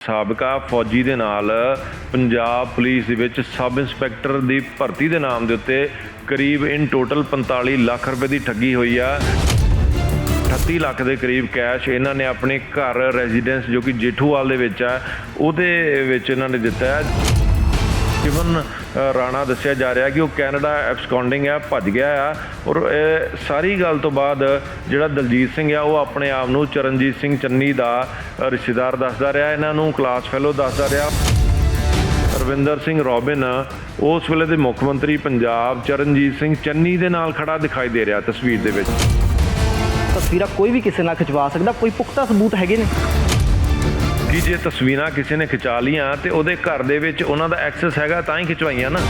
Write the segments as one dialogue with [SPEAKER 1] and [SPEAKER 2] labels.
[SPEAKER 1] ਸਾਬਕਾ ਫੌਜੀ ਦੇ ਨਾਲ ਪੰਜਾਬ ਪੁਲਿਸ ਦੇ ਵਿੱਚ ਸਬ ਇੰਸਪੈਕਟਰ ਦੀ ਭਰਤੀ ਦੇ ਨਾਮ ਦੇ ਉੱਤੇ ਕਰੀਬ ਇਨ ਟੋਟਲ 45 ਲੱਖ ਰੁਪਏ ਦੀ ਠੱਗੀ ਹੋਈ ਆ। 38 ਲੱਖ ਦੇ ਕਰੀਬ ਕੈਸ਼ ਇਹਨਾਂ ਨੇ ਆਪਣੇ ਘਰ ਰੈਜ਼ੀਡੈਂਸ ਜੋ ਕਿ ਜੇਠੂਵਾਲ ਦੇ ਵਿੱਚ ਆ, ਉਹਦੇ ਵਿੱਚ ਇਹਨਾਂ ਨੇ ਦਿੱਤਾ। ਹੈ ਜਿਵਨ ਰਾਣਾ ਦੱਸਿਆ ਜਾ ਰਿਹਾ ਕਿ ਉਹ ਕੈਨੇਡਾ ਐਬਸਕੌਂਡਿੰਗ ਆ ਭੱਜ ਗਿਆ ਆ ਔਰ ਇਹ ਸਾਰੀ ਗੱਲ ਤੋਂ ਬਾਅਦ ਜਿਹੜਾ ਦਲਜੀਤ ਸਿੰਘ ਆ, ਉਹ ਆਪਣੇ ਆਪ ਨੂੰ ਚਰਨਜੀਤ ਸਿੰਘ ਚੰਨੀ ਦਾ ਰਿਸ਼ਤੇਦਾਰ ਦੱਸਦਾ ਰਿਹਾ, ਇਹਨਾਂ ਨੂੰ ਕਲਾਸ ਫੈਲੋ ਦੱਸਦਾ ਰਿਹਾ। ਰਵਿੰਦਰ ਸਿੰਘ ਰੋਬਿਨ, ਉਸ ਵੇਲੇ ਦੇ ਮੁੱਖ ਮੰਤਰੀ ਪੰਜਾਬ, ਚਰਨਜੀਤ ਸਿੰਘ ਚੰਨੀ ਦੇ ਨਾਲ ਖੜਾ ਦਿਖਾਈ ਦੇ ਰਿਹਾ ਤਸਵੀਰ ਦੇ ਵਿੱਚ।
[SPEAKER 2] ਤਸਵੀਰਾਂ ਕੋਈ ਵੀ ਕਿਸੇ ਨਾਲ ਖਿਚਵਾ ਸਕਦਾ, ਕੋਈ ਪੁਖਤਾ ਸਬੂਤ ਹੈਗੇ ਨੇ।
[SPEAKER 1] ਕਿ ਜੇ ਤਸਵੀਰਾਂ ਕਿਸੇ ਨੇ ਖਿਚਾ ਲੀਆਂ ਤੇ ਉਹਦੇ ਘਰ ਦੇ ਵਿੱਚ ਉਹਨਾਂ ਦਾ ਐਕਸੈਸ ਹੈਗਾ, ਤਾਂ ਹੀ ਖਿਚਵਾਈਆਂ ਨਾ।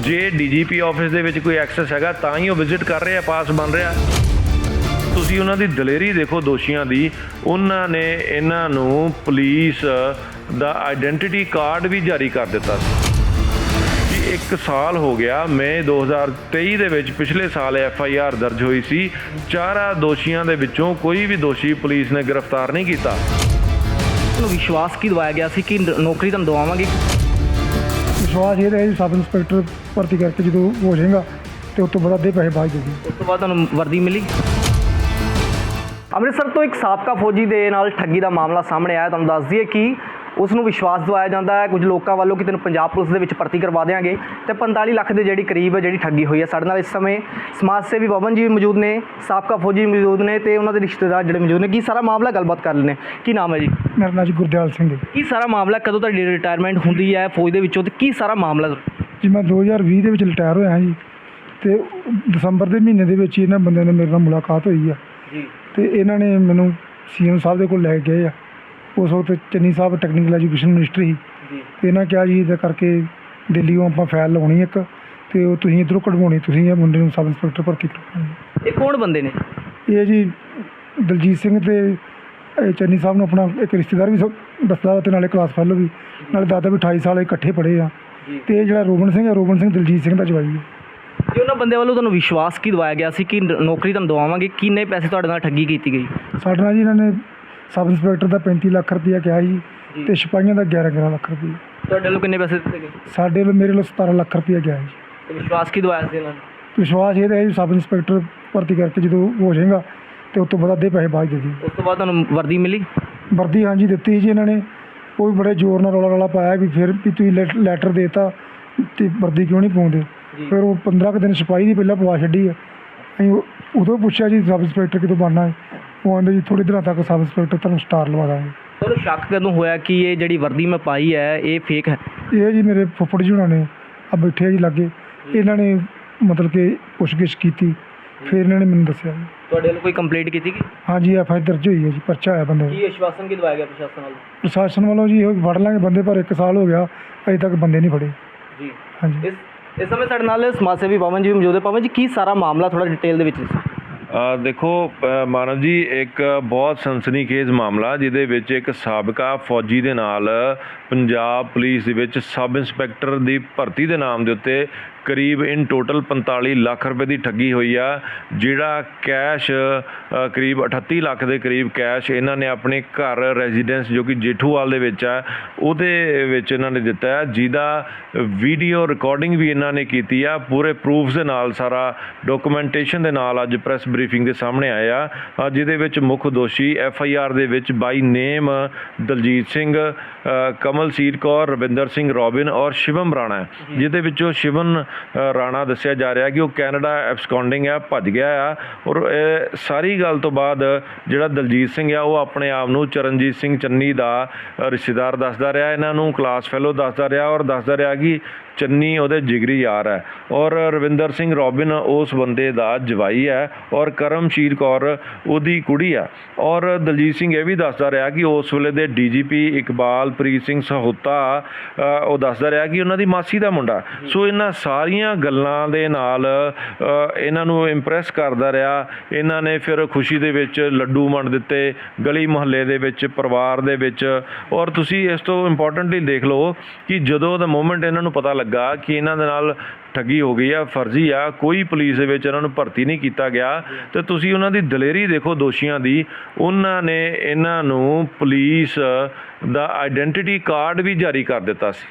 [SPEAKER 1] ਜੇ ਡੀਜੀਪੀ ਆਫਿਸ ਦੇ ਵਿੱਚ ਕੋਈ ਐਕਸੈਸ ਹੈਗਾ, ਤਾਂ ਹੀ ਉਹ ਵਿਜ਼ਿਟ ਕਰ ਰਿਹਾ, ਪਾਸ ਬਣ ਰਿਹਾ। ਤੁਸੀਂ ਉਹਨਾਂ ਦੀ ਦਲੇਰੀ ਦੇਖੋ ਦੋਸ਼ੀਆਂ ਦੀ। ਉਹਨਾਂ ਨੇ ਇਹਨਾਂ ਨੂੰ ਪੁਲਿਸ ਦਾ ਆਇਡੈਂਟੀਟੀ ਕਾਰਡ ਵੀ ਜਾਰੀ ਕਰ ਦਿੱਤਾ ਸੀ। ਕਿ ਇੱਕ ਸਾਲ ਹੋ ਗਿਆ, ਮਈ 2023 ਦੇ ਵਿੱਚ ਪਿਛਲੇ ਸਾਲ ਐਫ ਆਈ ਆਰ ਦਰਜ ਹੋਈ ਸੀ। ਚਾਰਾਂ ਦੋਸ਼ੀਆਂ ਦੇ ਵਿੱਚੋਂ ਕੋਈ ਵੀ ਦੋਸ਼ੀ ਪੁਲਿਸ ਨੇ ਗ੍ਰਿਫਤਾਰ ਨਹੀਂ ਕੀਤਾ।
[SPEAKER 2] ਤੁਹਾਨੂੰ ਵਿਸ਼ਵਾਸ ਕੀ ਦਿਵਾਇਆ ਗਿਆ ਸੀ? ਕਿ ਨ- ਨੌਕਰੀ ਤੁਹਾਨੂੰ ਦਵਾਵਾਂਗੇ?
[SPEAKER 3] ਵਿਸ਼ਵਾਸ ਇਹ ਰਹੇ ਸਬ ਇੰਸਪੈਕਟਰ ਭਰਤੀ ਕਰਕੇ ਜਦੋਂ ਹੋ ਜਾਏਗਾ ਤੇ ਉਸ ਤੋਂ ਬਾਅਦ ਅੱਧੇ ਪੈਸੇ ਬਾਅਦ ਦੇ ਦੇ
[SPEAKER 2] ਉਸ ਤੋਂ ਬਾਅਦ ਤੁਹਾਨੂੰ ਵਰਦੀ ਮਿਲੀ? ਅੰਮ੍ਰਿਤਸਰ ਤੋਂ ਇੱਕ ਸਾਬਕਾ ਫੌਜੀ ਦੇ ਨਾਲ ਠੱਗੀ ਦਾ ਮਾਮਲਾ ਸਾਹਮਣੇ ਆਇਆ। ਤੁਹਾਨੂੰ ਦੱਸ ਦਈਏ ਕਿ ਉਸ ਨੂੰ ਵਿਸ਼ਵਾਸ ਦਿਵਾਇਆ ਜਾਂਦਾ ਹੈ। ਕੁਝ ਲੋਕਾਂ ਵੱਲੋਂ ਕਿ ਤੈਨੂੰ ਪੰਜਾਬ ਪੁਲਿਸ ਦੇ ਵਿੱਚ ਭਰਤੀ ਕਰਵਾ ਦੇਵਾਂਗੇ ਤੇ 45 ਲੱਖ ਦੇ ਜਿਹੜੀ ਕਰੀਬ ਹੈ ਜਿਹੜੀ ਠੱਗੀ ਹੋਈ ਹੈ ਸਾਡੇ ਨਾਲ ਇਸ ਸਮੇਂ ਸਮਾਜ ਸੇਵੀ ਪਵਨ ਜੀ ਮੌਜੂਦ ਨੇ ਸਾਬਕਾ ਫੌਜੀ ਮੌਜੂਦ ਨੇ ਤੇ ਉਹਨਾਂ ਦੇ ਰਿਸ਼ਤੇਦਾਰ ਜਿਹੜੇ ਮੌਜੂਦ ਨੇ ਕੀ ਸਾਰਾ ਮਾਮਲਾ ਗੱਲਬਾਤ ਕਰ ਲੈਣੇ ਕੀ ਨਾਮ ਹੈ ਜੀ?
[SPEAKER 3] ਮੇਰਾ ਨਾਂ ਜੀ ਗੁਰਦਿਆਲ ਸਿੰਘ ਹੈ।
[SPEAKER 2] ਕੀ ਸਾਰਾ ਮਾਮਲਾ ਕਦੋਂ ਤੁਹਾਡੀ ਰਿਟਾਇਰਮੈਂਟ ਹੁੰਦੀ ਹੈ ਫੌਜ ਦੇ ਵਿੱਚੋਂ ਤੇ ਕੀ ਸਾਰਾ ਮਾਮਲਾ?
[SPEAKER 3] ਜੀ ਮੈਂ 2020 ਦੇ ਵਿੱਚ ਰਿਟਾਇਰ ਹੋਇਆ ਜੀ ਤੇ ਦਸੰਬਰ ਦੇ ਮਹੀਨੇ ਦੇ ਵਿੱਚ ਇਹਨਾਂ ਬੰਦਿਆਂ ਨੇ ਮੇਰੇ ਨਾਲ ਮੁਲਾਕਾਤ ਹੋਈ ਆ।
[SPEAKER 2] ਜੀ।
[SPEAKER 3] ਤੇ ਇਹਨਾਂ ਨੇ ਮੈਨੂੰ ਸੀਐਮ ਸਾਹਿਬ ਦੇ ਕੋਲ ਲੈ ਕੇ ਗਏ ਆ। ਉਸ ਵਕਤ Channi Sahib technical education minister ਸੀ ਤੇ ਇਹਨਾਂ ਕਿਹਾ ਜੀ ਇਹਦਾ ਕਰਕੇ ਦਿੱਲੀੋਂ ਆਪਾਂ ਫਾਈਲ ਲਵਾਉਣੀ ਇੱਕ ਤੇ ਉਹ ਤੁਸੀਂ ਇਧਰੋਂ ਕਢਵਾਉਣੀ ਤੁਸੀਂ ਇਹ ਮੁੰਡੇ ਨੂੰ ਸਬ ਇੰਸਪੈਕਟਰ ਭਰਤੀ ਕਰਵਾਉਣੀ।
[SPEAKER 2] ਇਹ ਕੌਣ ਬੰਦੇ ਨੇ?
[SPEAKER 3] ਇਹ ਜੀ ਦਲਜੀਤ ਸਿੰਘ ਤੇ ਇਹ ਚੰਨੀ ਸਾਹਿਬ ਨੂੰ ਆਪਣਾ ਇੱਕ ਰਿਸ਼ਤੇਦਾਰ ਵੀ ਦੱਸਦਾ ਤੇ ਨਾਲੇ ਕਲਾਸ ਫੈਲੋ ਵੀ। ਨਾਲੇ ਦਾਦਾ ਵੀ 28 ਸਾਲ ਇਕੱਠੇ ਪੜ੍ਹੇ ਆ। ਤੇ ਇਹ ਜਿਹੜਾ ਰੋਬਨ ਸਿੰਘ ਹੈ ਰੋਬਨ ਸਿੰਘ ਦਲਜੀਤ ਸਿੰਘ ਦਾ ਜਵਾਈ ਹੈ
[SPEAKER 2] ਜੀ ਉਹਨਾਂ ਬੰਦੇ ਵੱਲੋਂ ਤੁਹਾਨੂੰ ਵਿਸ਼ਵਾਸ ਕੀ ਦਿਵਾਇਆ ਗਿਆ ਸੀ ਕਿ ਨੌਕਰੀ ਤੁਹਾਨੂੰ ਦਵਾਵਾਂਗੇ? ਕਿੰਨੇ ਪੈਸੇ ਤੁਹਾਡੇ ਨਾਲ ਠੱਗੀ ਕੀਤੀ ਗਈ?
[SPEAKER 3] ਸਾਡੇ ਨਾਲ ਜੀ ਇਹਨਾਂ ਨੇ ਸਬ ਇੰਸਪੈਕਟਰ ਦਾ 35 ਲੱਖ ਰੁਪਇਆ ਕਿਹਾ ਜੀ
[SPEAKER 2] ਜੀ।
[SPEAKER 3] ਤੇ ਸਿਪਾਹੀਆਂ ਦਾ 11 11 ਲੱਖ ਰੁਪਇਆ।
[SPEAKER 2] ਤੁਹਾਡੇ ਵੱਲੋਂ ਕਿੰਨੇ ਪੈਸੇ ਦਿੱਤੇ ਗਏ?
[SPEAKER 3] ਸਾਡੇ ਵੱਲੋਂ ਮੇਰੇ ਵੱਲੋਂ 17 ਲੱਖ ਰੁਪਇਆ ਗਿਆ ਜੀ
[SPEAKER 2] ਤੇ ਵਿਸ਼ਵਾਸ ਕੀ ਦਿਵਾਇਆ ਸੀ ਇਹਨਾਂ ਨੇ?
[SPEAKER 3] ਵਿਸ਼ਵਾਸ ਇਹ ਹੈ ਜੀ ਸਬ ਇੰਸਪੈਕਟਰ ਭਰਤੀ ਕਰਕੇ ਜਦੋਂ ਹੋ ਜਾਏਗਾ ਤੇ ਉਸ ਤੋਂ ਬਾਅਦ ਅੱਧੇ ਪੈਸੇ ਬਾਅਦ ਦੇ ਦੇ
[SPEAKER 2] ਉਸ ਤੋਂ ਬਾਅਦ ਤੁਹਾਨੂੰ ਵਰਦੀ ਮਿਲੀ?
[SPEAKER 3] ਵਰਦੀ ਹਾਂਜੀ ਦਿੱਤੀ ਸੀ ਜੀ ਇਹਨਾਂ ਨੇ। ਉਹ ਵੀ ਬੜੇ ਜ਼ੋਰ ਨਾਲ ਰੌਲਾ ਰੌਲਾ ਪਾਇਆ ਵੀ ਫਿਰ ਵੀ ਤੁਸੀਂ ਲੈਟ- ਲੈਟਰ ਦੇਤਾ ਤੇ ਵਰਦੀ ਕਿਉਂ ਨਹੀਂ ਪਾਉਂਦੇ?
[SPEAKER 2] ਜੀ।
[SPEAKER 3] ਫਿਰ ਉਹ 15 ਕੁ ਦਿਨ ਸਿਪਾਹੀ ਦੀ ਪਹਿਲਾਂ ਪਵਾ ਛੱਡੀ ਆ। ਅਸੀਂ ਉਹ- ਉਦੋਂ ਪੁੱਛਿਆ ਜੀ ਸਬ ਇੰਸਪੈਕਟਰ ਕਿਦੋਂ ਬਣਨਾ ਹੈ। ਆਂਦੇ ਜੀ ਥੋੜੀ ਦਿਨਾਂ ਤੱਕ ਸਬ ਇੰਸਪੈਕਟਰ ਤੁਹਾਨੂੰ ਸਟਾਰ ਲਵਾ ਦਾਂਗੇ।
[SPEAKER 2] ਤੁਹਾਨੂੰ ਸ਼ੱਕ ਕਦੋਂ ਹੋਇਆ ਕਿ ਇਹ ਜਿਹੜੀ ਵਰਦੀ ਮੈਂ ਪਾਈ ਹੈ ਇਹ ਫੇਕ ਹੈ?
[SPEAKER 3] ਇਹ ਜੀ ਮੇਰੇ ਫੁੱਫੜ ਜੀ ਹੁਣਾਂ ਨੇ ਆ ਬੈਠੇ ਆ ਜੀ ਲਾਗੇ। ਇਹਨਾਂ ਨੇ ਮਤਲਬ ਕਿ ਪੁੱਛਗਿੱਛ ਕੀਤੀ ਫਿਰ ਇਹਨਾਂ ਨੇ ਮੈਨੂੰ ਦੱਸਿਆ ਜੀ।
[SPEAKER 2] ਤੁਹਾਡੇ ਵੱਲੋਂ ਕੋਈ ਕੰਪਲੇਂਟ ਕੀਤੀ ਗਈ
[SPEAKER 3] ਹਾਂਜੀ ਐਫ ਆਈ ਦਰਜ ਹੋਈ ਹੈ ਜੀ ਪਰਚਾ ਆਇਆ ਬੰਦੇ ਦਾ।
[SPEAKER 2] ਕੀ ਆਸ਼ਵਾਸਨ ਕੀ ਦਿਵਾਇਆ ਗਿਆ ਪ੍ਰਸ਼ਾਸਨ ਵੱਲੋਂ?
[SPEAKER 3] ਪ੍ਰਸ਼ਾਸਨ ਵੱਲੋਂ ਜੀ ਇਹ ਫੜ ਲਾਂਗੇ ਬੰਦੇ ਪਰ 1 ਸਾਲ ਹੋ ਗਿਆ ਅਜੇ ਤੱਕ ਬੰਦੇ ਨਹੀਂ ਫੜੇ।
[SPEAKER 2] ਜੀ।
[SPEAKER 3] ਹਾਂਜੀ
[SPEAKER 2] ਇਸ ਇਸ ਸਮੇਂ ਸਾਡੇ ਨਾਲ ਸਮਾਜ ਸੇਵੀ ਪਵਨ ਜੀ ਵੀ ਮੌਜੂਦ ਹੈ। ਪਵਨ ਜੀ ਕੀ ਸਾਰਾ ਮਾਮਲਾ ਥੋੜਾ ਡਿਟੇਲ ਦੇ ਵਿੱਚ ਦੱਸੋ?
[SPEAKER 1] ਦੇਖੋ ਮਾਨਵ ਜੀ, ਇੱਕ ਬਹੁਤ ਸਨਸਨੀਖੇਜ਼ ਮਾਮਲਾ, ਜਿਹਦੇ ਵਿੱਚ ਇੱਕ ਸਾਬਕਾ ਫੌਜੀ ਦੇ ਨਾਲ ਪੰਜਾਬ ਪੁਲਿਸ ਦੇ ਵਿੱਚ ਸਬ ਇੰਸਪੈਕਟਰ ਦੀ ਭਰਤੀ ਦੇ ਨਾਮ ਦੇ ਉੱਤੇ ਕਰੀਬ ਇਨ ਟੋਟਲ 45 ਲੱਖ ਰੁਪਏ ਦੀ ਠੱਗੀ ਹੋਈ ਆ ਜਿਹੜਾ ਕੈਸ਼ ਕਰੀਬ 38 ਲੱਖ ਦੇ ਕਰੀਬ ਕੈਸ਼ ਇਹਨਾਂ ਨੇ ਆਪਣੇ ਘਰ ਰੈਜ਼ੀਡੈਂਸ ਜੋ ਕਿ ਜੇਠੂਵਾਲ ਦੇ ਵਿੱਚ ਆ ਉਹਦੇ ਵਿੱਚ ਇਹਨਾਂ ਨੇ ਦਿੱਤਾ ਹੈ ਜਿਹਦਾ ਵੀਡੀਓ ਰਿਕਾਰਡਿੰਗ ਵੀ ਇਹਨਾਂ ਨੇ ਕੀਤੀ ਆ ਪੂਰੇ ਪ੍ਰੂਫਸ ਦੇ ਨਾਲ ਸਾਰਾ ਡਾਕੂਮੈਂਟੇਸ਼ਨ ਦੇ ਨਾਲ ਅੱਜ ਪ੍ਰੈਸ ਬਰੀਫਿੰਗ ਦੇ ਸਾਹਮਣੇ ਆਇਆ ਅ, ਜਿਹਦੇ ਵਿੱਚ ਮੁੱਖ ਦੋਸ਼ੀ ਐਫ ਆਈ ਆਰ ਦੇ ਵਿੱਚ by name Daljit Singh Kamalseer Kaur Ravinder Singh Robin ਔਰ ਸ਼ਿਵਮ ਰਾਣਾ ਜਿਹਦੇ ਵਿੱਚੋਂ ਸ਼ਿਵਨ ਰਾਣਾ ਦੱਸਿਆ ਜਾ ਰਿਹਾ ਕਿ ਉਹ ਕੈਨੇਡਾ ਐਬਸਕੌਂਡਿੰਗ ਆ, ਭੱਜ ਗਿਆ ਆ ਔਰ ਇਹ ਸਾਰੀ ਗੱਲ ਤੋਂ ਬਾਅਦ ਜਿਹੜਾ ਦਲਜੀਤ ਸਿੰਘ ਆ, ਉਹ ਆਪਣੇ ਆਪ ਨੂੰ ਚਰਨਜੀਤ ਸਿੰਘ ਚੰਨੀ ਦਾ ਰਿਸ਼ਤੇਦਾਰ ਦੱਸਦਾ ਰਿਹਾ, ਇਹਨਾਂ ਨੂੰ ਕਲਾਸ ਫੈਲੋ ਦੱਸਦਾ ਰਿਹਾ ਔਰ ਦੱਸਦਾ ਰਿਹਾ ਕਿ ਚੰਨੀ ਉਹਦੇ ਜਿਗਰੀ ਯਾਰ ਹੈ। ਔਰ ਰਵਿੰਦਰ ਸਿੰਘ ਰੋਬਿਨ ਉਸ ਬੰਦੇ ਦਾ ਜਵਾਈ ਹੈ ਔਰ ਕਰਮਸ਼ੀਰ ਕੌਰ ਉਹਦੀ ਕੁੜੀ ਆ ਔਰ ਦਲਜੀਤ ਸਿੰਘ ਇਹ ਵੀ ਦੱਸਦਾ ਰਿਹਾ ਕਿ ਉਸ ਵੇਲੇ ਦੇ ਡੀਜੀਪੀ ਇਕਬਾਲ ਪ੍ਰੀਤ ਸਿੰਘ ਸਹੋਤਾ ਉਹ ਦੱਸਦਾ ਰਿਹਾ ਕਿ ਉਹਨਾਂ ਦੀ ਮਾਸੀ ਦਾ ਮੁੰਡਾ। ਸੋ ਇਹਨਾਂ ਸਾਰੀਆਂ ਗੱਲਾਂ ਦੇ ਨਾਲ ਇਹਨਾਂ ਨੂੰ ਇੰਪ੍ਰੈਸ ਕਰਦਾ ਰਿਹਾ। ਇਹਨਾਂ ਨੇ ਫਿਰ ਖੁਸ਼ੀ ਦੇ ਵਿੱਚ ਲੱਡੂ ਵੰਡ ਦਿੱਤੇ, ਗਲੀ ਮੁਹੱਲੇ ਦੇ ਵਿੱਚ, ਪਰਿਵਾਰ ਦੇ ਵਿੱਚ। ਔਰ ਤੁਸੀਂ ਇਸ ਤੋਂ ਇੰਪੋਰਟੈਂਟਲੀ ਦੇਖ ਲਓ ਕਿ ਜਦੋਂ ਦਾ ਮੂਮੈਂਟ ਇਹਨਾਂ ਨੂੰ ਪਤਾ ਲੱਗਾ ਕਿ ਇਹਨਾਂ ਦੇ ਨਾਲ ਠੱਗੀ ਹੋ ਗਈ ਆ ਫਰਜ਼ੀ ਆ ਕੋਈ ਪੁਲਿਸ ਦੇ ਵਿੱਚ ਇਹਨਾਂ ਨੂੰ ਭਰਤੀ ਨਹੀਂ ਕੀਤਾ ਗਿਆ। ਤੇ ਤੁਸੀਂ ਉਹਨਾਂ ਦੀ ਦਲੇਰੀ ਦੇਖੋ ਦੋਸ਼ੀਆਂ ਦੀ। ਉਹਨਾਂ ਨੇ ਇਹਨਾਂ ਨੂੰ ਪੁਲਿਸ ਦਾ ਆਇਡੈਂਟੀਟੀ ਕਾਰਡ ਵੀ ਜਾਰੀ ਕਰ ਦਿੱਤਾ ਸੀ।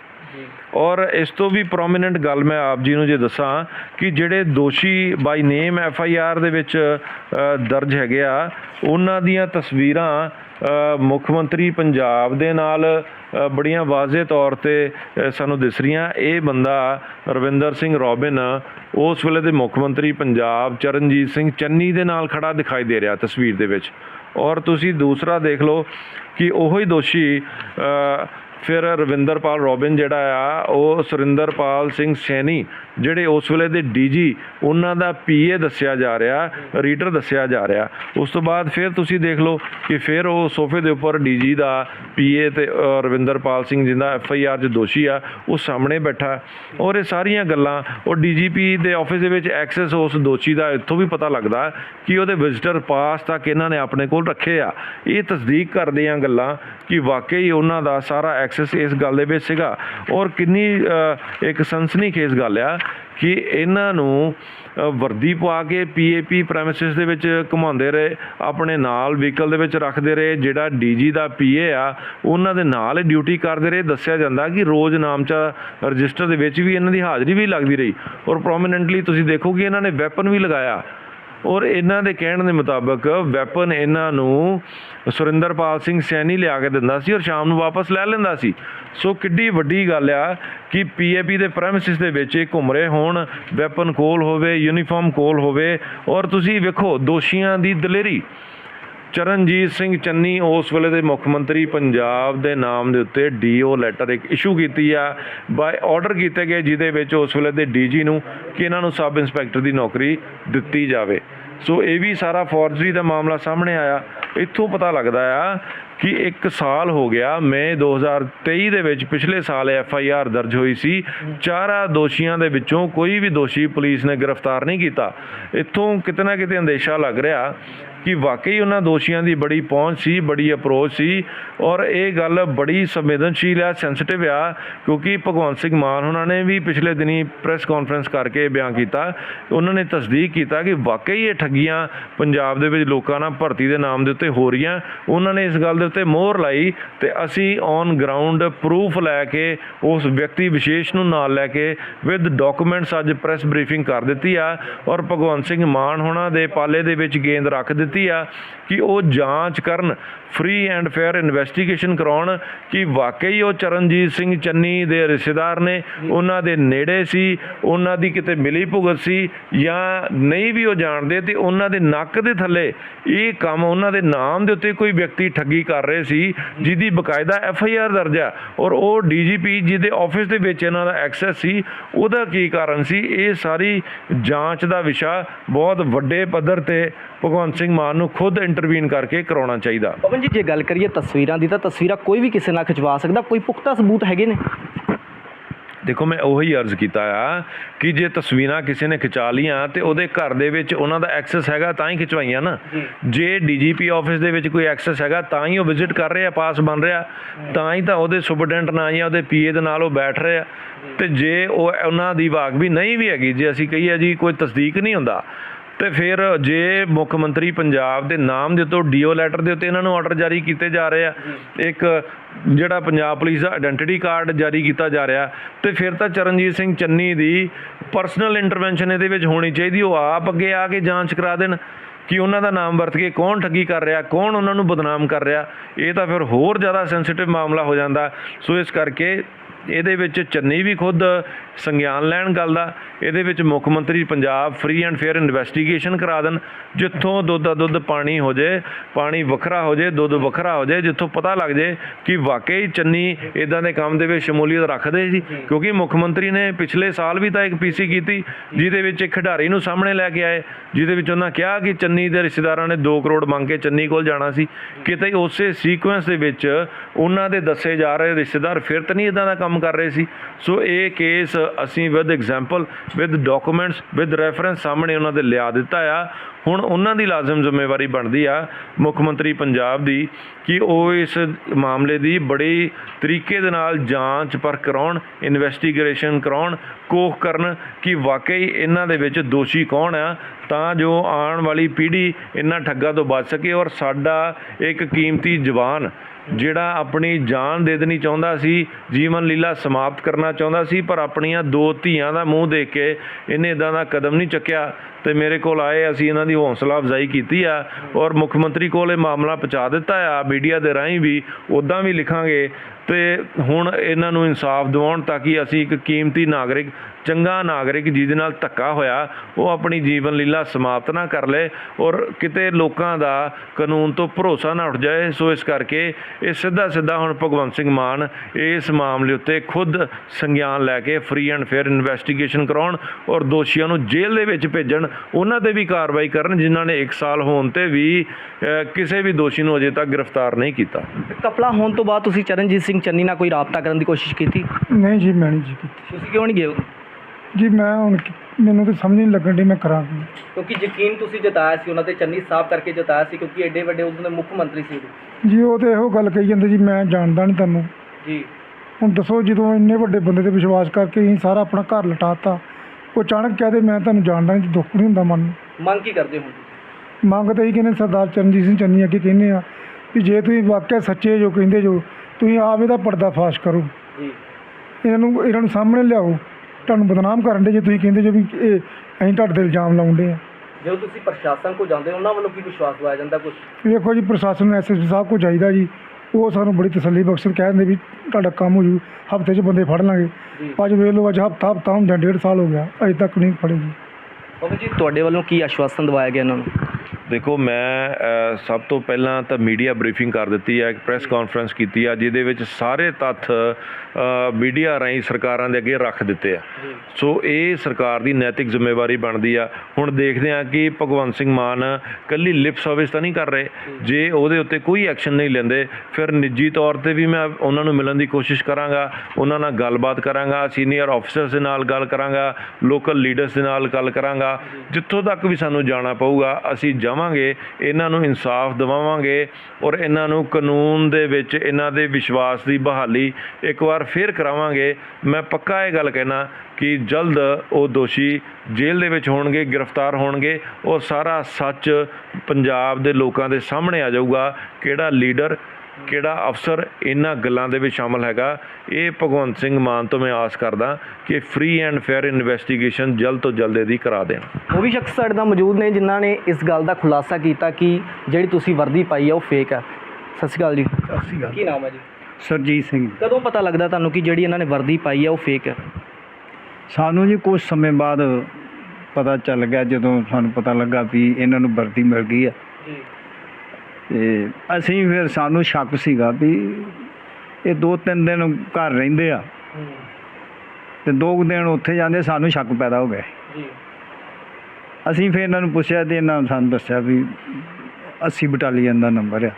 [SPEAKER 1] ਔਰ ਇਸ ਤੋਂ ਵੀ ਪ੍ਰੋਮਿਨੈਂਟ ਗੱਲ ਮੈਂ ਆਪ ਜੀ ਨੂੰ ਜੇ ਦੱਸਾਂ ਕਿ ਜਿਹੜੇ ਦੋਸ਼ੀ ਬਾਈ ਨੇਮ ਐਫ ਆਈ ਆਰ ਦੇ ਵਿੱਚ ਦਰਜ ਹੈਗੇ ਆ ਉਹਨਾਂ ਦੀਆਂ ਤਸਵੀਰਾਂ ਮੁੱਖ ਮੰਤਰੀ ਪੰਜਾਬ ਦੇ ਨਾਲ ਬੜੀਆਂ ਵਾਜ਼ੇ ਤੌਰ ਤੇ ਸਾਨੂੰ ਦਿਸ ਰਹੀਆਂ। ਇਹ ਬੰਦਾ ਰਵਿੰਦਰ ਸਿੰਘ ਰੋਬਿਨ, ਉਸ ਵੇਲੇ ਦੇ ਮੁੱਖ ਮੰਤਰੀ ਪੰਜਾਬ ਚਰਨਜੀਤ ਸਿੰਘ ਚੰਨੀ ਦੇ ਨਾਲ ਖੜਾ ਦਿਖਾਈ ਦੇ ਰਿਹਾ ਤਸਵੀਰ ਦੇ ਵਿੱਚ। ਔਰ ਤੁਸੀਂ ਦੂਸਰਾ ਦੇਖ ਲਓ ਕਿ ਉਹੋ ਹੀ ਦੋਸ਼ੀ ਫਿਰ ਰਵਿੰਦਰਪਾਲ ਰੋਬਿਨ ਜਿਹੜਾ ਆ ਉਹ ਸੁਰਿੰਦਰਪਾਲ ਸਿੰਘ ਸੈਣੀ ਜਿਹੜੇ ਉਸ ਵੇਲੇ ਦੇ ਡੀਜੀ ਉਹਨਾਂ ਦਾ ਪੀਏ ਦੱਸਿਆ ਜਾ ਰਿਹਾ ਰੀਡਰ ਦੱਸਿਆ ਜਾ ਰਿਹਾ। ਉਸ ਤੋਂ ਬਾਅਦ ਫਿਰ ਤੁਸੀਂ ਦੇਖ ਲਓ ਕਿ ਫਿਰ ਉਹ ਸੋਫੇ ਦੇ ਉੱਪਰ ਡੀਜੀ ਦਾ ਪੀਏ ਤੇ ਅ, ਰਵਿੰਦਰਪਾਲ ਸਿੰਘ ਜਿੰਦਾ ਐਫ ਆਈ ਆਰ 'ਚ ਦੋਸ਼ੀ ਆ ਉਹ ਸਾਹਮਣੇ ਬੈਠਾ। ਔਰ ਇਹ ਸਾਰੀਆਂ ਗੱਲਾਂ ਉਹ ਡੀਜੀਪੀ ਦੇ ਆਫਿਸ ਦੇ ਵਿੱਚ ਐਕਸੈਸ ਉਸ ਦੋਸ਼ੀ ਦਾ ਇੱਥੋਂ ਵੀ ਪਤਾ ਲੱਗਦਾ ਕਿ ਉਹਦੇ ਵਿਜ਼ਟਰ ਪਾਸ ਤੱਕ ਇਹਨਾਂ ਨੇ ਆਪਣੇ ਕੋਲ ਰੱਖੇ ਆ। ਇਹ ਤਸਦੀਕ ਕਰਦੇ ਆ ਗੱਲਾਂ ਕਿ ਵਾਕਈ ਉਹਨਾਂ ਦਾ ਸਾਰਾ ਐਕਸੈਸ ਇਸ ਗੱਲ ਦੇ ਵਿੱਚ ਸੀਗਾ। ਔਰ ਕਿੰਨੀ ਅ, ਇੱਕ ਸਨਸਨੀਖੇਜ਼ ਗੱਲ ਆ ਕਿ ਇਹਨਾਂ ਨੂੰ ਵਰਦੀ ਪਾ ਕੇ ਪੀਏਪੀ ਪ੍ਰੈਮਿਸਿਸ ਦੇ ਵਿੱਚ ਘੁਮਾਉਂਦੇ ਰਹੇ ਆਪਣੇ ਨਾਲ ਵਹੀਕਲ ਦੇ ਵਿੱਚ ਰੱਖਦੇ ਰਹੇ ਜਿਹੜਾ ਡੀਜੀ ਦਾ ਪੀਏ ਆ ਉਹਨਾਂ ਦੇ ਨਾਲ ਡਿਊਟੀ ਕਰਦੇ ਰਹੇ। ਦੱਸਿਆ ਜਾਂਦਾ ਕਿ ਰੋਜ਼ ਨਾਮਚਾ ਰਜਿਸਟਰ ਦੇ ਵਿੱਚ ਵੀ ਇਹਨਾਂ ਦੀ ਹਾਜ਼ਰੀ ਵੀ ਲੱਗਦੀ ਰਹੀ। ਔਰ ਪ੍ਰੋਮਿਨੈਂਟਲੀ ਤੁਸੀਂ ਦੇਖੋ ਕਿ ਇਹਨਾਂ ਨੇ ਵੈਪਨ ਵੀ ਲਗਾਇਆ। ਔਰ ਇਹਨਾਂ ਦੇ ਕਹਿਣ ਦੇ ਮੁਤਾਬਕ ਵੈਪਨ ਇਹਨਾਂ ਨੂੰ ਸੁਰਿੰਦਰਪਾਲ ਸਿੰਘ ਸੈਣੀ ਲਿਆ ਕੇ ਦਿੰਦਾ ਸੀ ਔਰ ਸ਼ਾਮ ਨੂੰ ਵਾਪਸ ਲੈ ਲੈਂਦਾ ਸੀ। ਸੋ ਕਿੱਡੀ ਵੱਡੀ ਗੱਲ ਆ ਕਿ ਪੀਏਪੀ ਦੇ ਪ੍ਰੈਮਿਸਿਸ ਦੇ ਵਿੱਚ ਇਹ ਘੁੰਮ ਰਹੇ ਹੋਣ ਵੈਪਨ ਕੋਲ ਹੋਵੇ ਯੂਨੀਫਾਰਮ ਕੋਲ ਹੋਵੇ ਔਰ ਤੁਸੀਂ ਵੇਖੋ ਦੋਸ਼ੀਆਂ ਦੀ ਦਲੇਰੀ। ਚਰਨਜੀਤ ਸਿੰਘ ਚੰਨੀ ਉਸ ਵੇਲੇ ਦੇ ਮੁੱਖ ਮੰਤਰੀ ਪੰਜਾਬ ਦੇ ਨਾਮ ਦੇ ਉੱਤੇ ਡੀਓ ਲੈਟਰ ਇੱਕ ਇਸ਼ੂ ਕੀਤੀ ਆ ਬਾਈ ਆਰਡਰ ਕੀਤੇ ਗਏ ਜਿਹਦੇ ਵਿੱਚ ਉਸ ਵੇਲੇ ਦੇ ਡੀਜੀ ਨੂੰ ਕਿ ਇਹਨਾਂ ਨੂੰ ਸਬ ਇੰਸਪੈਕਟਰ ਦੀ ਨੌਕਰੀ ਦਿੱਤੀ ਜਾਵੇ। ਸੋ ਇਹ ਵੀ ਸਾਰਾ ਫੋਰਜਰੀ ਦਾ ਮਾਮਲਾ ਸਾਹਮਣੇ ਆਇਆ। ਇੱਥੋਂ ਪਤਾ ਲੱਗਦਾ ਆ ਕਿ ਇੱਕ ਸਾਲ ਹੋ ਗਿਆ, ਮਈ 2023 ਦੇ ਵਿੱਚ ਪਿਛਲੇ ਸਾਲ ਐਫ ਆਈ ਆਰ ਦਰਜ ਹੋਈ ਸੀ। ਚਾਰਾਂ ਦੋਸ਼ੀਆਂ ਦੇ ਵਿੱਚੋਂ ਕੋਈ ਵੀ ਦੋਸ਼ੀ ਪੁਲਿਸ ਨੇ ਗ੍ਰਿਫਤਾਰ ਨਹੀਂ ਕੀਤਾ। ਇੱਥੋਂ ਕਿਤੇ ਨਾ ਕਿਤੇ ਅੰਦੇਸ਼ਾ ਲੱਗ ਰਿਹਾ ਕਿ ਵਾਕਈ ਉਹਨਾਂ ਦੋਸ਼ੀਆਂ ਦੀ ਬੜੀ ਪਹੁੰਚ ਸੀ, ਬੜੀ ਅਪਰੋਚ ਸੀ ਔਰ ਇਹ ਗੱਲ ਬੜੀ ਸੰਵੇਦਨਸ਼ੀਲ ਆ ਸੈਂਸਿਟਿਵ ਆ, ਕਿਉਂਕਿ ਭਗਵੰਤ ਸਿੰਘ ਮਾਨ ਉਹਨਾਂ ਨੇ ਵੀ ਪਿਛਲੇ ਦਿਨੀ ਪ੍ਰੈਸ ਕਾਨਫਰੰਸ ਕਰਕੇ ਬਿਆਨ ਕੀਤਾ। ਉਹਨਾਂ ਨੇ ਤਸਦੀਕ ਕੀਤਾ ਕਿ ਵਾਕਈ ਇਹ ਠੱਗੀਆਂ ਪੰਜਾਬ ਦੇ ਵਿੱਚ ਲੋਕਾਂ ਨਾਲ ਭਰਤੀ ਦੇ ਨਾਮ ਦੇ ਉੱਤੇ ਹੋ ਰਹੀਆਂ। ਉਹਨਾਂ ਨੇ ਇਸ ਗੱਲ ਦੇ ਉੱਤੇ ਮੋਹਰ ਲਾਈ ਤੇ ਅਸੀਂ ਔਨ ਗਰਾਊਂਡ ਪ੍ਰੂਫ ਲੈ ਕੇ, ਉਸ ਵਿਅਕਤੀ ਵਿਸ਼ੇਸ਼ ਨੂੰ ਨਾਲ ਲੈ ਕੇ ਵਿਦ ਡਾਕੂਮੈਂਟਸ ਅੱਜ ਪ੍ਰੈਸ ਬਰੀਫਿੰਗ ਕਰ ਦਿੱਤੀ ਆ। ਔਰ ਭਗਵੰਤ ਸਿੰਘ ਮਾਨ ਹੋਣਾ ਦੇ ਪਾਲੇ ਦੇ ਵਿੱਚ ਗੇਂਦ ਰੱਖ ਦਿੱਤੀ ਆ ਕਿ ਉਹ ਜਾਂਚ ਕਰਨ ਫ੍ਰੀ ਐਂਡ ਫੇਅਰ ਇਨਵੈਸਟੀਗੇਸ਼ਨ ਕਰਾਉਣ ਕਿ ਵਾਕਈ ਉਹ ਚਰਨਜੀਤ ਸਿੰਘ ਚੰਨੀ ਦੇ ਰਿਸ਼ਤੇਦਾਰ ਨੇ, ਉਹਨਾਂ ਦੇ ਨੇੜੇ ਸੀ, ਉਹਨਾਂ ਦੀ ਕਿਤੇ ਮਿਲੀ ਭੁਗਤ ਸੀ ਜਾਂ ਨਹੀਂ ਵੀ ਉਹ ਜਾਣਦੇ ਤੇ ਉਹਨਾਂ ਦੇ ਨੱਕ ਦੇ ਥੱਲੇ ਇਹ ਕੰਮ ਉਹਨਾਂ ਦੇ ਨਾਮ ਦੇ ਉੱਤੇ ਕੋਈ ਵਿਅਕਤੀ ਠੱਗੀ ਕਰ ਰਹੇ ਸੀ ਜਿਹਦੀ ਬਕਾਇਦਾ ਐਫ ਆਈ ਆਰ ਦਰਜ ਹੈ ਔਰ ਉਹ ਡੀਜੀਪੀ ਜਿਹਦੇ ਆਫਿਸ ਦੇ ਵਿੱਚ ਇਹਨਾਂ ਦਾ ਐਕਸੈਸ ਸੀ, ਉਹਦਾ ਕੀ ਕਾਰਨ ਸੀ? ਇਹ ਸਾਰੀ ਜਾਂਚ ਦਾ ਵਿਸ਼ਾ ਬਹੁਤ ਵੱਡੇ ਪੱਧਰ ਤੇ ਭਗਵੰਤ ਸਿੰਘ ਮਾਨ ਨੂੰ ਖੁਦ ਇੰਟਰਵੀਨ ਕਰਕੇ ਕਰਾਉਣਾ ਚਾਹੀਦਾ।
[SPEAKER 2] ਪਵਨ ਜੀ ਜੇ ਗੱਲ ਕਰੀਏ ਤਸਵੀਰਾਂ ਦੀ ਤਾਂ ਤਸਵੀਰਾਂ ਕੋਈ ਵੀ ਕਿਸੇ ਨਾਲ ਖਿਚਵਾ ਸਕਦਾ ਕੋਈ ਪੁਖਤਾ ਸਬੂਤ ਹੈਗੇ ਨੇ?
[SPEAKER 1] ਦੇਖੋ ਮੈਂ ਉਹੀ ਅਰਜ਼ ਕੀਤਾ ਆ ਕਿ ਜੇ ਤਸਵੀਰਾਂ ਕਿਸੇ ਨੇ ਖਿਚਾ ਲੀਆਂ ਤੇ ਉਹਦੇ ਘਰ ਦੇ ਵਿੱਚ ਉਹਨਾਂ ਦਾ ਐਕਸੈਸ ਹੈਗਾ ਤਾਂ ਹੀ ਖਿਚਵਾਈਆਂ ਨਾ। ਜੇ। ਡੀਜੀਪੀ ਆਫਿਸ ਦੇ ਵਿੱਚ ਕੋਈ ਐਕਸੈਸ ਹੈਗਾ ਤਾਂ ਹੀ ਉਹ ਵਿਜ਼ਿਟ ਕਰ ਰਿਹਾ ਪਾਸ ਬਣ ਰਿਹਾ। ਤਾਂ ਹੀ ਤਾਂ ਉਹਦੇ ਸੁਪਰਡੈਂਟ ਨਾਲ ਜਾਂ ਉਹਦੇ ਪੀਏ ਦੇ ਨਾਲ ਉਹ ਬੈਠ ਰਹੇ। ਤੇ ਜੇ ਉਹ ਉਹਨਾਂ ਦੀ ਵਾਕ ਵੀ ਨਹੀਂ ਵੀ ਹੈਗੀ ਜੇ ਅਸੀਂ ਕਹੀਏ ਜੀ ਕੋਈ ਤਸਦੀਕ ਨਹੀਂ ਹੁੰਦਾ ਤੇ ਫਿਰ ਜੇ ਮੁੱਖ ਮੰਤਰੀ ਪੰਜਾਬ ਦੇ ਨਾਮ ਦੇ ਉੱਤੇ ਡੀਓ ਲੈਟਰ ਦੇ ਉੱਤੇ ਇਹਨਾਂ ਨੂੰ ਆਰਡਰ ਜਾਰੀ ਕੀਤੇ ਜਾ ਰਹੇ ਆ, ਇੱਕ ਜਿਹੜਾ ਪੰਜਾਬ ਪੁਲਿਸ ਦਾ ਆਇਡੈਂਟੀਟੀ ਕਾਰਡ ਜਾਰੀ ਕੀਤਾ ਜਾ ਰਿਹਾ, ਤੇ ਫਿਰ ਤਾਂ ਚਰਨਜੀਤ ਸਿੰਘ ਚੰਨੀ ਦੀ ਪਰਸਨਲ ਇੰਟਰਵੈਂਸ਼ਨ ਇਹਦੇ ਵਿੱਚ ਹੋਣੀ ਚਾਹੀਦੀ, ਉਹ ਆਪ ਅੱਗੇ ਆ ਕੇ ਜਾਂਚ ਕਰਾ ਦੇਣ ਕਿ ਉਹਨਾਂ ਦਾ ਨਾਮ ਵਰਤ ਕੇ ਕੌਣ ਠੱਗੀ ਕਰ ਰਿਹਾ, ਕੌਣ ਉਹਨਾਂ ਨੂੰ ਬਦਨਾਮ ਕਰ ਰਿਹਾ, ਇਹ ਤਾਂ ਫਿਰ ਹੋਰ ਜ਼ਿਆਦਾ ਸੈਂਸਿਟਿਵ ਮਾਮਲਾ ਹੋ ਜਾਂਦਾ। ਸੋ ਇਸ ਕਰਕੇ ਇਹਦੇ ਵਿੱਚ ਚੰਨੀ ਵੀ ਖੁਦ ਸੰਗਿਆਨ ਲੈਣ ਗੱਲ ਦਾ, ਇਹਦੇ ਵਿੱਚ ਮੁੱਖ ਮੰਤਰੀ Punjab free and fair investigation ਕਰਾ ਦੇਣ, ਜਿੱਥੋਂ ਦੁੱਧ ਦਾ ਦੁੱਧ ਪਾਣੀ ਹੋ ਜੇ, ਪਾਣੀ ਵੱਖਰਾ ਹੋ ਜੇ, ਦੁੱਧ ਵੱਖਰਾ ਹੋ ਜੇ, ਜਿੱਥੋਂ ਪਤਾ ਲੱਗ ਜੇ ਕਿ ਵਾਕਈ ਚੰਨੀ ਇਦਾਂ ਦੇ ਕੰਮ ਦੇ ਵਿੱਚ ਸ਼ਮੂਲੀਅਤ ਰੱਖਦੇ ਸੀ। ਕਿਉਂਕਿ ਮੁੱਖ ਮੰਤਰੀ ਨੇ ਪਿਛਲੇ ਸਾਲ ਵੀ ਤਾਂ ਇੱਕ ਪੀਸੀ ਕੀਤੀ, ਜਿਹਦੇ ਵਿੱਚ ਇੱਕ ਖਿਡਾਰੀ ਨੂੰ ਸਾਹਮਣੇ ਲੈ ਕੇ ਆਏ, ਜਿਹਦੇ ਵਿੱਚ ਉਹਨਾਂ ਕਿਹਾ ਕਿ ਚੰਨੀ ਦੇ ਰਿਸ਼ਤੇਦਾਰਾਂ ਨੇ 2 ਕਰੋੜ ਮੰਗ ਕੇ ਚੰਨੀ ਕੋਲ ਜਾਣਾ ਸੀ। ਕਿਤੇ ਉਸੇ ਸੀਕੁਐਂਸ ਦੇ ਵਿੱਚ ਉਹਨਾਂ ਦੇ ਦੱਸੇ ਜਾ ਰਹੇ ਰਿਸ਼ਤੇਦਾਰ ਫਿਰ ਤਾਂ ਨਹੀਂ ਇਦਾਂ ਦਾ ਕੰਮ ਕਰ ਰਹੇ ਸੀ। ਸੋ ਇਹ ਕੇਸ ਅਸੀਂ with example with documents with reference ਸਾਹਮਣੇ ਉਹਨਾਂ ਦੇ ਲਿਆ ਦਿੱਤਾ ਆ। ਹੁਣ ਉਹਨਾਂ ਦੀ ਲਾਜ਼ਮ ਜ਼ਿੰਮੇਵਾਰੀ ਬਣਦੀ ਆ ਮੁੱਖ ਮੰਤਰੀ ਪੰਜਾਬ ਦੀ ਕਿ ਉਹ ਇਸ ਮਾਮਲੇ ਦੀ ਬੜੀ ਤਰੀਕੇ ਦੇ ਨਾਲ ਜਾਂਚ ਪਰ ਕਰਾਉਣ ਇਨਵੈਸਟੀਗੇਸ਼ਨ ਕਰਾਉਣ ਕੋਖ ਕਰਨ ਕਿ ਵਾਕਈ ਇਹਨਾਂ ਦੇ ਵਿੱਚ ਦੋਸ਼ੀ ਕੌਣ ਆ, ਤਾਂ ਜੋ ਆਉਣ ਵਾਲੀ ਪੀੜ੍ਹੀ ਇਹਨਾਂ ਠੱਗਾਂ ਤੋਂ ਬਚ ਸਕੇ ਔਰ ਸਾਡਾ ਇੱਕ ਕੀਮਤੀ ਜਵਾਨ ਜਿਹੜਾ ਆਪਣੀ ਜਾਨ ਦੇ ਦੇਣੀ ਚਾਹੁੰਦਾ ਸੀ, ਜੀਵਨ ਲੀਲਾ ਸਮਾਪਤ ਕਰਨਾ ਚਾਹੁੰਦਾ ਸੀ, ਪਰ ਆਪਣੀਆਂ ਦੋ ਧੀਆਂ ਦਾ ਮੂੰਹ ਦੇਖ ਕੇ ਇਹਨੇ ਇਦਾਂ ਦਾ ਕਦਮ ਨਹੀਂ ਚੱਕਿਆ। ਤੇ ਮੇਰੇ ਕੋਲ ਆਏ, ਅਸੀਂ ਇਹਨਾਂ ਦੀ ਹੌਸਲਾ ਅਫਜ਼ਾਈ ਕੀਤੀ ਆ ਔਰ ਮੁੱਖ ਮੰਤਰੀ ਕੋਲ ਇਹ ਮਾਮਲਾ ਪਹੁੰਚਾ ਦਿੱਤਾ ਆ, ਮੀਡੀਆ ਦੇ ਰਾਹੀਂ ਵੀ ਉਦਾਂ ਵੀ ਲਿਖਾਂਗੇ। ਤੇ ਹੁਣ ਇਹਨਾਂ ਨੂੰ ਇਨਸਾਫ ਦਿਵਾਉਣ ਤਾਂ ਕਿ ਅਸੀਂ ਇੱਕ ਕੀਮਤੀ ਨਾਗਰਿਕ, ਚੰਗਾ ਨਾਗਰਿਕ ਜਿਹਦੇ ਨਾਲ ਧੱਕਾ ਹੋਇਆ, ਉਹ ਆਪਣੀ ਜੀਵਨ ਲੀਲਾ ਸਮਾਪਤ ਨਾ ਕਰ ਲੇ ਔਰ ਕਿਤੇ ਲੋਕਾਂ ਦਾ ਕਾਨੂੰਨ ਤੋਂ ਭਰੋਸਾ ਨਾ ਉੱਠ ਜਾਏ। ਸੋ ਇਸ ਕਰਕੇ ਇਹ ਸਿੱਧਾ ਸਿੱਧਾ ਹੁਣ ਭਗਵੰਤ ਸਿੰਘ ਮਾਨ ਇਸ ਮਾਮਲੇ ਉੱਤੇ ਖੁਦ ਸੰਗਿਆਨ ਲੈ ਕੇ ਫ੍ਰੀ ਐਂਡ ਫੇਅਰ ਇਨਵੈਸਟੀਗੇਸ਼ਨ ਕਰਾਉਣ ਔਰ ਦੋਸ਼ੀਆਂ ਨੂੰ ਜੇਲ੍ਹ ਦੇ ਵਿੱਚ ਭੇਜਣ ਉਹਨਾਂ ਤੇ ਵੀ ਕਾਰਵਾਈ ਕਰਨ ਜਿਨ੍ਹਾਂ ਨੇ 1 ਸਾਲ ਹੋਣ ਤੇ ਵੀ ਕਿਸੇ ਵੀ ਦੋਸ਼ੀ ਨੂੰ ਅਜੇ ਤੱਕ ਗ੍ਰਿਫਤਾਰ ਨਹੀਂ ਕੀਤਾ।
[SPEAKER 2] ਕਪਲਾ ਹੋਣ ਤੋਂ ਬਾਅਦ ਤੁਸੀਂ ਚਰਨਜੀਤ ਸਿੰਘ ਚੰਨੀ ਨਾਲ ਕੋਈ ਰਾਬਤਾ ਕਰਨ ਦੀ ਕੋਸ਼ਿਸ਼ ਕੀਤੀ?
[SPEAKER 3] ਨਹੀਂ ਜੀ ਮੈਂ ਨਹੀਂ ਜੀ ਕੀਤੀ।
[SPEAKER 2] ਤੁਸੀਂ ਕਿਉਂ ਨਹੀਂ ਗਏ?
[SPEAKER 3] ਜੀ ਮੈਂ ਹੁਣ ਮੈਨੂੰ ਤਾਂ ਸਮਝ ਨਹੀਂ ਲੱਗਣ ਦੀ ਮੈਂ ਕਰਾਂ ਕੀ।
[SPEAKER 2] ਕਿਉਂਕਿ ਯਕੀਨ ਤੁਸੀਂ ਜਤਾਇਆ ਸੀ ਉਹਨਾਂ ਤੇ ਚੰਨੀ ਸਾਫ਼ ਕਰਕੇ ਜਤਾਇਆ ਸੀ ਕਿਉਂਕਿ ਐਡੇ ਵੱਡੇ ਉਹਨਾਂ ਦੇ ਮੁੱਖ ਮੰਤਰੀ ਸੀ
[SPEAKER 3] ਜੀ ਉਹ ਤੇ ਇਹੋ ਗੱਲ ਕਹੀ ਜਾਂਦੇ ਜੀ ਮੈਂ ਜਾਣਦਾ ਨਹੀਂ ਤੁਹਾਨੂੰ।
[SPEAKER 2] ਜੀ।
[SPEAKER 3] ਹੁਣ ਦੱਸੋ ਜਦੋਂ ਇੰਨੇ ਵੱਡੇ ਬੰਦੇ ਤੇ ਵਿਸ਼ਵਾਸ ਕਰਕੇ ਅਸੀਂ ਸਾਰਾ ਆਪਣਾ ਘਰ ਲਟਾਤਾ ਉਹ ਅਚਾਨਕ ਕਹਦੇ ਮੈਂ ਤੁਹਾਨੂੰ ਜਾਣਦਾ ਨਹੀਂ ਦੁੱਖ ਨਹੀਂ ਹੁੰਦਾ ਮਨ ਨੂੰ।
[SPEAKER 2] ਮੰਗ ਕੀ ਕਰਦੇ ਹੋ
[SPEAKER 3] ਮੰਗ ਤਾਂ ਇਹੀ ਕਹਿੰਦੇ ਸਰਦਾਰ ਚਰਨਜੀਤ ਸਿੰਘ ਚੰਨੀ ਅੱਗੇ ਕਹਿੰਦੇ ਆ ਵੀ ਜੇ ਤੁਸੀਂ ਵਾਕਿਆ ਸੱਚੇ ਜੋ ਕਹਿੰਦੇ ਜੋ ਤੁਸੀਂ ਆਪ ਇਹਦਾ ਪਰਦਾ ਫਾਸ਼ ਕਰੋ।
[SPEAKER 2] ਜੀ।
[SPEAKER 3] ਇਹਨਾਂ ਨੂੰ ਇਹਨਾਂ ਨੂੰ ਸਾਹਮਣੇ ਲਿਆਓ। ਤੁਹਾਨੂੰ ਬਦਨਾਮ ਕਰਨ ਦੇ ਜੇ ਤੁਸੀਂ ਕਹਿੰਦੇ ਜੋ ਵੀ ਇਹ ਅਸੀਂ ਤੁਹਾਡੇ ਤੇ ਇਲਜ਼ਾਮ ਲਾਉਂਦੇ ਆ।
[SPEAKER 2] ਜਦੋਂ ਤੁਸੀਂ ਪ੍ਰਸ਼ਾਸਨ ਕੋ ਜਾਂਦੇ ਹੋ ਉਹਨਾਂ ਵੱਲੋਂ ਕੀ ਵਿਸ਼ਵਾਸ ਦਵਾਇਆ ਜਾਂਦਾ ਕੁਝ
[SPEAKER 3] ਵੇਖੋ ਜੀ ਪ੍ਰਸ਼ਾਸਨ ਨੂੰ ਐਸਐਸਪੀ ਸਾਹਿਬ ਕੋ ਚਾਹੀਦਾ ਜੀ। ਉਹ ਸਾਨੂੰ ਬੜੀ ਤਸੱਲੀ ਬਖਸ਼ ਕਹਿ ਦਿੰਦੇ ਵੀ ਤੁਹਾਡਾ ਕੰਮ ਹੋ ਜੂ ਹਫ਼ਤੇ 'ਚ ਬੰਦੇ ਫੜ ਲਾਂਗੇ। ਅੱਜ ਵੇਖ ਲਓ ਅੱਜ ਹਫਤਾ ਹਫਤਾ ਹੁੰਦਾ ਡੇਢ ਸਾਲ ਹੋ ਗਿਆ ਅਜੇ ਤੱਕ ਨਹੀਂ ਫੜੇ ਜੀ।
[SPEAKER 2] ਬਾਬਾ ਜੀ ਤੁਹਾਡੇ ਵੱਲੋਂ ਕੀ ਆਸ਼ਵਾਸਨ ਦਵਾਇਆ ਗਿਆ ਇਹਨਾਂ ਨੂੰ?
[SPEAKER 1] ਦੇਖੋ, ਮੈਂ ਸਭ ਤੋਂ ਪਹਿਲਾਂ ਤਾਂ ਮੀਡੀਆ ਬਰੀਫਿੰਗ ਕਰ ਦਿੱਤੀ ਹੈ, ਇੱਕ ਪ੍ਰੈਸ ਕਾਨਫਰੰਸ ਕੀਤੀ ਆ, ਜਿਹਦੇ ਵਿੱਚ ਸਾਰੇ ਤੱਥ ਮੀਡੀਆ ਰਾਹੀਂ ਸਰਕਾਰਾਂ ਦੇ ਅੱਗੇ ਰੱਖ ਦਿੱਤੇ ਆ। ਸੋ ਇਹ ਸਰਕਾਰ ਦੀ ਨੈਤਿਕ ਜ਼ਿੰਮੇਵਾਰੀ ਬਣਦੀ ਆ। ਹੁਣ ਦੇਖਦੇ ਆ ਕਿ ਭਗਵੰਤ ਸਿੰਘ ਮਾਨ ਕੱਲੀ ਲਿਪ ਸਰਵਿਸ ਤਾਂ ਨਹੀਂ ਕਰ ਰਹੇ। ਜੇ ਉਹਦੇ ਉੱਤੇ ਕੋਈ ਐਕਸ਼ਨ ਨਹੀਂ ਲੈਂਦੇ, ਫਿਰ ਨਿੱਜੀ ਤੌਰ ਤੇ ਵੀ ਮੈਂ ਉਹਨਾਂ ਨੂੰ ਮਿਲਣ ਦੀ ਕੋਸ਼ਿਸ਼ ਕਰਾਂਗਾ, ਉਹਨਾਂ ਨਾਲ ਗੱਲਬਾਤ ਕਰਾਂਗਾ ਸੀਨੀਅਰ ਆਫੀਸਰਸ ਦੇ ਨਾਲ ਗੱਲ ਕਰਾਂਗਾ ਲੋਕਲ ਲੀਡਰਸ ਦੇ ਨਾਲ ਗੱਲ ਕਰਾਂਗਾ। ਜਿੱਥੋਂ ਤੱਕ ਵੀ ਸਾਨੂੰ ਜਾਣਾ ਪਊਗਾ, ਅਸੀਂ ਜਾਵਾਂਗੇ ਇਹਨਾਂ ਨੂੰ ਇਨਸਾਫ ਦਿਵਾਵਾਂਗੇ ਔਰ ਇਹਨਾਂ ਨੂੰ ਕਾਨੂੰਨ ਦੇ ਵਿੱਚ ਇਹਨਾਂ ਦੇ ਵਿਸ਼ਵਾਸ ਦੀ ਬਹਾਲੀ ਇੱਕ ਵਾਰ ਫੇਰ ਕਰਾਵਾਂਗੇ। ਮੈਂ ਪੱਕਾ ਇਹ ਗੱਲ ਕਹਿਣਾ ਕਿ ਜਲਦ ਉਹ ਦੋਸ਼ੀ ਜੇਲ੍ਹ ਦੇ ਵਿੱਚ ਹੋਣਗੇ, ਗ੍ਰਿਫਤਾਰ ਹੋਣਗੇ ਔਰ ਸਾਰਾ ਸੱਚ ਪੰਜਾਬ ਦੇ ਲੋਕਾਂ ਦੇ ਸਾਹਮਣੇ ਆ ਜਾਊਗਾ ਕਿਹੜਾ ਲੀਡਰ ਕਿਹੜਾ ਅਫਸਰ ਇਹਨਾਂ ਗੱਲਾਂ ਦੇ ਵਿੱਚ ਸ਼ਾਮਲ ਹੈਗਾ ਇਹ ਭਗਵੰਤ ਸਿੰਘ ਮਾਨ ਤੋਂ ਮੈਂ ਆਸ ਕਰਦਾ ਕਿ ਫ੍ਰੀ ਐਂਡ ਫੇਅਰ ਇਨਵੈਸਟੀਗੇਸ਼ਨ ਜਲਦ ਤੋਂ ਜਲਦ ਇਹਦੀ ਕਰਾ ਦੇਣ।
[SPEAKER 2] ਉਹ ਵੀ ਸ਼ਖਸ ਸਾਡੇ ਨਾਲ ਮੌਜੂਦ ਨੇ ਜਿਨ੍ਹਾਂ ਨੇ ਇਸ ਗੱਲ ਦਾ ਖੁਲਾਸਾ ਕੀਤਾ ਕਿ ਜਿਹੜੀ ਤੁਸੀਂ ਵਰਦੀ ਪਾਈ ਹੈ ਉਹ ਫੇਕ ਹੈ ਸਤਿ ਸ਼੍ਰੀ ਅਕਾਲ ਜੀ।
[SPEAKER 3] ਅਸੀਂ ਗੱਲ
[SPEAKER 2] ਕੀ ਨਾਮ ਹੈ ਜੀ?
[SPEAKER 4] ਸਰਜੀਤ ਸਿੰਘ
[SPEAKER 2] ਕਦੋਂ ਪਤਾ ਲੱਗਦਾ ਤੁਹਾਨੂੰ ਕਿ ਜਿਹੜੀ ਇਹਨਾਂ ਨੇ ਵਰਦੀ ਪਾਈ ਹੈ ਉਹ ਫੇਕ ਹੈ
[SPEAKER 4] ਸਾਨੂੰ ਜੀ ਕੁਝ ਸਮੇਂ ਬਾਅਦ ਪਤਾ ਚੱਲ ਗਿਆ ਜਦੋਂ ਸਾਨੂੰ ਪਤਾ ਲੱਗਾ ਵੀ ਇਹਨਾਂ ਨੂੰ ਵਰਦੀ ਮਿਲ ਗਈ ਆ।
[SPEAKER 2] ਜੀ।
[SPEAKER 4] ਤੇ ਅਸੀਂ ਫਿਰ ਸਾਨੂੰ ਸ਼ੱਕ ਸੀਗਾ ਵੀ ਇਹ ਦੋ ਤਿੰਨ ਦਿਨ ਘਰ ਰਹਿੰਦੇ ਆ। ਤੇ ਦੋ ਕੁ ਦਿਨ ਉੱਥੇ ਜਾਂਦੇ ਸਾਨੂੰ ਸ਼ੱਕ ਪੈਦਾ ਹੋ ਗਿਆ।
[SPEAKER 2] ਜੀ।
[SPEAKER 4] ਅਸੀਂ ਫਿਰ ਇਹਨਾਂ ਨੂੰ ਪੁੱਛਿਆ ਤੇ ਇਹਨਾਂ ਨੇ ਸਾਨੂੰ ਦੱਸਿਆ ਵੀ 80 ਬਟਾਲੀਅਨ ਦਾ ਨੰਬਰ ਆ।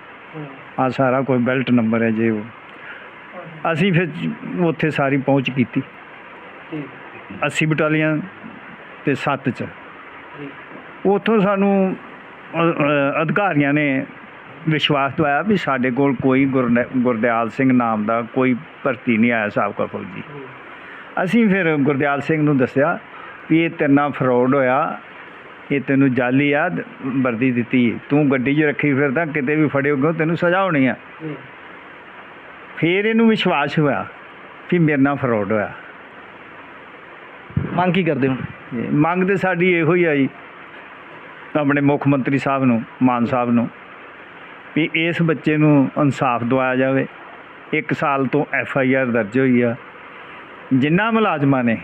[SPEAKER 4] ਆ ਸਾਰਾ ਕੋਈ ਬੈਲਟ ਨੰਬਰ ਹੈ ਜੇ ਉਹ। ਅਸੀਂ ਫਿਰ ਉੱਥੇ ਸਾਰੀ ਪਹੁੰਚ ਕੀਤੀ।
[SPEAKER 2] ਜੀ।
[SPEAKER 4] 80 ਬਟਾਲੀਅਨ ਤੇ 7 ਚ। ਉੱਥੋਂ ਸਾਨੂੰ ਅਧਿਕਾਰੀਆਂ ਨੇ ਵਿਸ਼ਵਾਸ ਦਵਾਇਆ ਵੀ ਸਾਡੇ ਕੋਲ ਕੋਈ ਗੁਰਦਿਆਲ ਸਿੰਘ ਨਾਮ ਦਾ ਕੋਈ ਭਰਤੀ ਨਹੀਂ ਆਇਆ ਸਾਬਕਾ ਫੌਜੀ ਅਸੀਂ ਫਿਰ ਗੁਰਦਿਆਲ ਸਿੰਘ ਨੂੰ ਦੱਸਿਆ ਵੀ ਇਹ ਤੇਰੇ ਨਾਲ ਫਰਾਡ ਹੋਇਆ ਇਹ ਤੈਨੂੰ ਜਾਲੀ ਆ ਵਰਦੀ ਦਿੱਤੀ ਤੂੰ ਗੱਡੀ 'ਚ ਰੱਖੀ ਫਿਰਦਾ ਕਿਤੇ ਵੀ ਫੜਿਓਗੇ ਤੈਨੂੰ ਸਜ਼ਾ ਹੋਣੀ ਆ। ਫਿਰ ਇਹਨੂੰ ਵਿਸ਼ਵਾਸ ਹੋਇਆ ਵੀ ਮੇਰੇ ਨਾਲ ਫਰਾਡ ਹੋਇਆ।
[SPEAKER 2] ਮੰਗ ਕੀ ਕਰਦੇ ਹੋ
[SPEAKER 4] ਮੰਗ ਤੇ ਸਾਡੀ ਇਹੋ ਹੀ ਆਈ ਆਪਣੇ ਮੁੱਖ ਮੰਤਰੀ ਸਾਹਿਬ ਨੂੰ ਮਾਨ ਸਾਹਿਬ ਨੂੰ। ਵੀ ਇਸ ਬੱਚੇ ਨੂੰ ਇਨਸਾਫ ਦਿਵਾਇਆ ਜਾਵੇ। ਇੱਕ ਸਾਲ ਤੋਂ ਐਫ ਆਈ ਆਰ ਦਰਜ ਹੋਈ ਆ। ਜਿਨ੍ਹਾਂ ਮੁਲਾਜ਼ਮਾਂ ਨੇ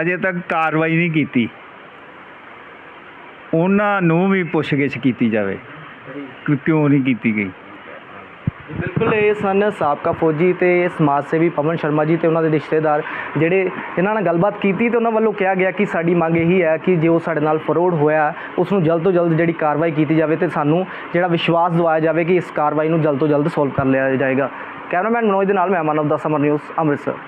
[SPEAKER 4] ਅਜੇ ਤੱਕ ਕਾਰਵਾਈ ਨਹੀਂ ਕੀਤੀ। ਉਹਨਾਂ ਨੂੰ ਵੀ ਪੁੱਛਗਿੱਛ ਕੀਤੀ ਜਾਵੇ। ਕਿਉਂ ਨਹੀਂ ਕੀਤੀ ਗਈ?
[SPEAKER 2] ਬਿਲਕੁਲ ਇਹ ਸਨ ਸਾਬਕਾ ਫੌਜੀ ਤੇ ਸਮਾਜ ਸੇਵੀ ਪਵਨ ਸ਼ਰਮਾ ਜੀ ਤੇ ਉਹਨਾਂ ਦੇ ਰਿਸ਼ਤੇਦਾਰ ਜਿਹੜੇ ਇਹਨਾਂ ਨਾਲ ਗੱਲਬਾਤ ਕੀਤੀ ਤੇ ਉਹਨਾਂ ਵੱਲੋਂ ਕਿਹਾ ਗਿਆ ਕਿ ਸਾਡੀ ਮੰਗ ਇਹੀ ਹੈ ਕਿ ਜੋ ਸਾਡੇ ਨਾਲ ਫਰੋਡ ਹੋਇਆ ਉਸ ਨੂੰ ਜਲਦ ਤੋਂ ਜਲਦ ਜਿਹੜੀ ਕਾਰਵਾਈ ਕੀਤੀ ਜਾਵੇ ਤੇ ਸਾਨੂੰ ਜਿਹੜਾ ਵਿਸ਼ਵਾਸ ਦਿਵਾਇਆ ਜਾਵੇ ਕਿ ਇਸ ਕਾਰਵਾਈ ਨੂੰ ਜਲਦ ਤੋਂ ਜਲਦ ਸੋਲਵ ਕਰ ਲਿਆ ਜਾਏਗਾ। ਕੈਮਰਾਮੈਨ ਮਨੋਜ ਦੇ ਨਾਲ ਮੈਂ ਮਾਨਵ ਦਾ ਸਮਰ ਨਿਊਜ਼, ਅੰਮ੍ਰਿਤਸਰ।